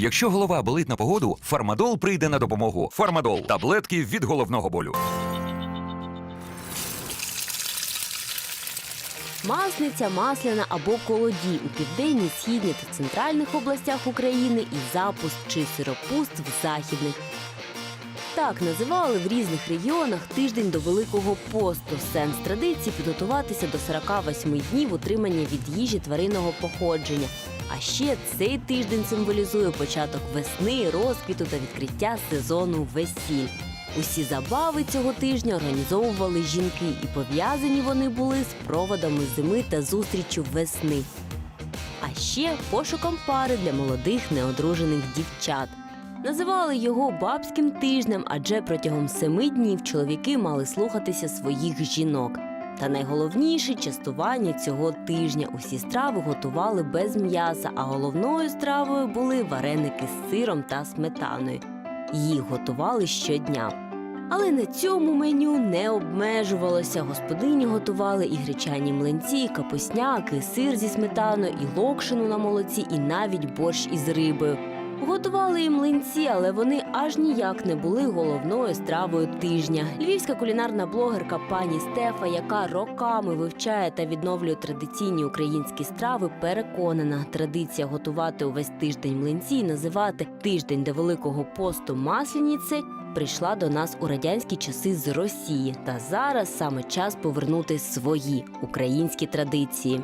Якщо голова болить на погоду, фармадол прийде на допомогу. Фармадол таблетки від головного болю. Масниця, масляна або колодій у південній, східній та центральних областях України і запуск чи сиропуст в західних. Так називали в різних регіонах тиждень до Великого посту. Сенс традиції підготуватися до 48 днів утримання від їжі тваринного походження. А ще цей тиждень символізує початок весни, розквіту та відкриття сезону весіль. Усі забави цього тижня організовували жінки, і пов'язані вони були з проводами зими та зустрічю весни. А ще пошуком пари для молодих неодружених дівчат. Називали його бабським тижнем, адже протягом семи днів чоловіки мали слухатися своїх жінок. Та найголовніше частування цього тижня усі страви готували без м'яса, а головною стравою були вареники з сиром та сметаною. Їх готували щодня. Але на цьому меню не обмежувалося. Господині готували і гречані млинці, і капусняк, і сир зі сметаною, і локшину на молоці, і навіть борщ із рибою. Готували і млинці, але вони аж ніяк не були головною стравою тижня. Львівська кулінарна блогерка пані Стефа, яка роками вивчає та відновлює традиційні українські страви, переконана, традиція готувати увесь тиждень млинці і називати тиждень до Великого посту масляніцею прийшла до нас у радянські часи з Росії. Та зараз саме час повернути свої українські традиції.